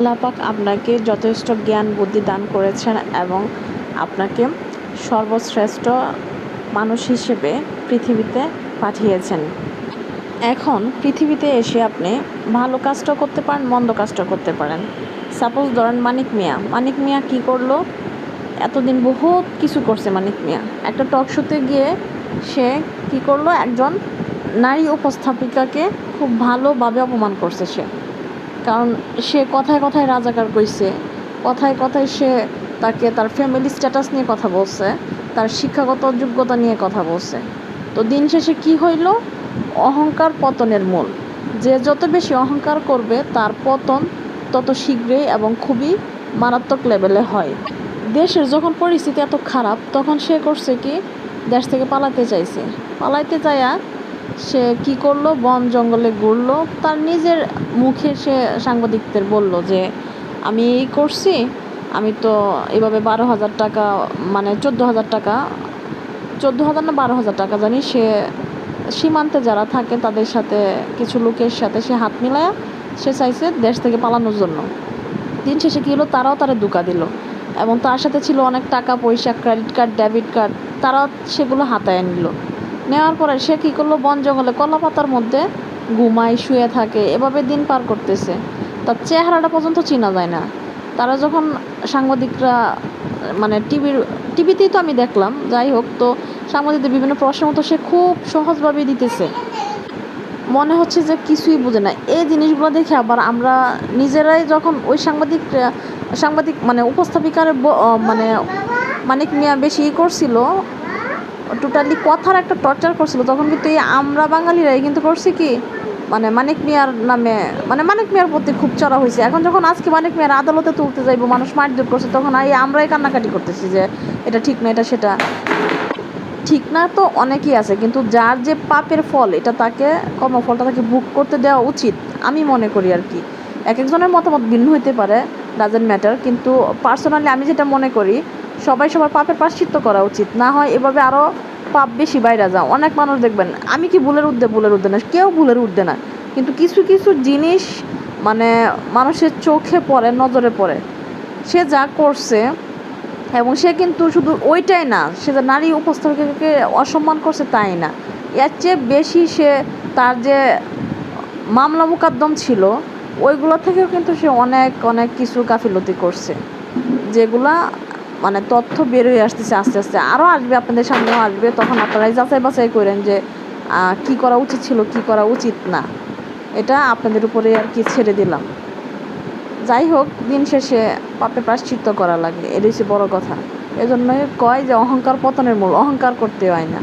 আল্লাহ পাক আপনাকে যথেষ্ট জ্ঞান, বুদ্ধি দান করেছেন এবং আপনাকে সর্বশ্রেষ্ঠ মানুষ হিসেবে পৃথিবীতে পাঠিয়েছেন। এখন পৃথিবীতে এসে আপনি ভালো কাজটা করতে পারেন, মন্দ কাজটা করতে পারেন। সাপোজ ধরেন মানিক মিয়া। মানিক মিয়া কী করল? এতদিন বহুত কিছু করছে মানিক মিয়া। একটা টক শোতে গিয়ে সে কী করল? একজন নারী উপস্থাপিকাকে খুব ভালোভাবে অপমান করছে সে। কারণ সে কথায় কথায় রাজাকার কইছে। কথায় কথায় সে তাকে তার ফ্যামিলি স্ট্যাটাস নিয়ে কথা বলছে, তার শিক্ষাগত যোগ্যতা নিয়ে কথা বলছে। তো দিন শেষে কি হইল? অহংকার পতনের মূল। যে যত বেশি অহংকার করবে, তার পতন তত শীঘ্রই এবং খুবই মারাত্মক লেভেলে হয়। দেশের যখন পরিস্থিতি এত খারাপ, তখন সে করছে কি? দেশ থেকে পালাতে চাইছে। পালাইতে চাইয়া সে কি করল? বন জঙ্গলে ঘুরলো। তার নিজের মুখে সে সাংবাদিকদের বলল যে, আমি এই করছি। আমি তো এভাবে বারো হাজার টাকা মানে চোদ্দ হাজার টাকা, চোদ্দ হাজার না বারো হাজার টাকা জানি, সে সীমান্তে যারা থাকে তাদের সাথে কিছু লোকের সাথে সে হাত মিলায়া সে চাইছে দেশ থেকে পালানোর জন্য। দিন শেষে কী হলো? তারাও তারা দুকা দিল। এবং তার সাথে ছিল অনেক টাকা, পয়সা ক্রেডিট কার্ড ডেবিট কার্ড তারাও সেগুলো হাতায় নিল। নেওয়ার পরে সে কী করল? বন জঙ্গলে কলা পাতার মধ্যে ঘুমায়, শুয়ে থাকে, এভাবে দিন পার করতেছে। তার চেহারাটা পর্যন্ত চেনা যায় না। তারা যখন সাংবাদিকরা মানে টিভির, টিভিতেই তো আমি দেখলাম, যাই হোক, তো সাংবাদিকদের বিভিন্ন প্রশ্নের মতো সে খুব সহজভাবে দিতেছে। মনে হচ্ছে যে কিছুই বোঝে না। এই জিনিসগুলো দেখে আবার আমরা নিজেরাই যখন ওই সাংবাদিক সাংবাদিক মানে উপস্থাপিকার মানে মানিক মিয়া বেশি করছিল টোটালি কথার একটা টর্চার করছিল। তখন কিন্তু এই আমরা বাঙালিরাই কিন্তু করছি কি মানে মানিক মিয়ার নামে মানে মানিক মিয়ার প্রতি খুব চড়া হয়েছে। এখন যখন আজকে মানিক মিয়ার আদালতে তুলতে যাইবো, মানুষ মারধর করছে, তখন এই আমরাই কান্নাকাটি করতেছি যে, এটা ঠিক না, এটা সেটা ঠিক না তো অনেকই আছে, কিন্তু যার যে পাপের ফল, এটা তাকে কর্মফলটা তাকে বুক করতে দেওয়া উচিত, আমি মনে করি আর কি। এক একজনের মতামত ভিন্ন হইতে পারে ডাজেন্ট ম্যাটার কিন্তু পার্সোনালি আমি যেটা মনে করি, সবাই সবার পাপের প্রাশ্চিত্য করা উচিত। না হয় এভাবে আরও পাপ বেশি বাইরে যাও, অনেক মানুষ দেখবেন, আমি কি ভুলের উদ্দে ভুলের উদ্দে না, কেউ ভুলের উদ্দে না, কিন্তু কিছু কিছু জিনিস মানে মানুষের চোখে পড়ে, নজরে পড়ে, সে যা করছে, এবং সে কিন্তু শুধু ওইটাই না, সে যে নারী উপস্থাপিকাকে অসম্মান করছে তাই না, এর চেয়ে বেশি সে তার যে মামলা মোকদ্দম ছিল, ওইগুলো থেকেও কিন্তু সে অনেক অনেক কিছু গাফিলতি করছে, যেগুলা মানে তথ্য বের হয়ে আসতেছে আস্তে আস্তে। আরও আসবে আপনাদের সামনেও আসবে। তখন আপনারাই যাচাই বাছাই করেন যে কি করা উচিত ছিল, কি করা উচিত না। এটা আপনাদের উপরে আর কি ছেড়ে দিলাম। যাই হোক, দিন শেষে পাপে প্রাশ্চিত্য করা লাগে। এটাই হচ্ছে বড় কথা। এজন্যই কয় যে অহংকার পতনের মূল। অহংকার করতে হয় না।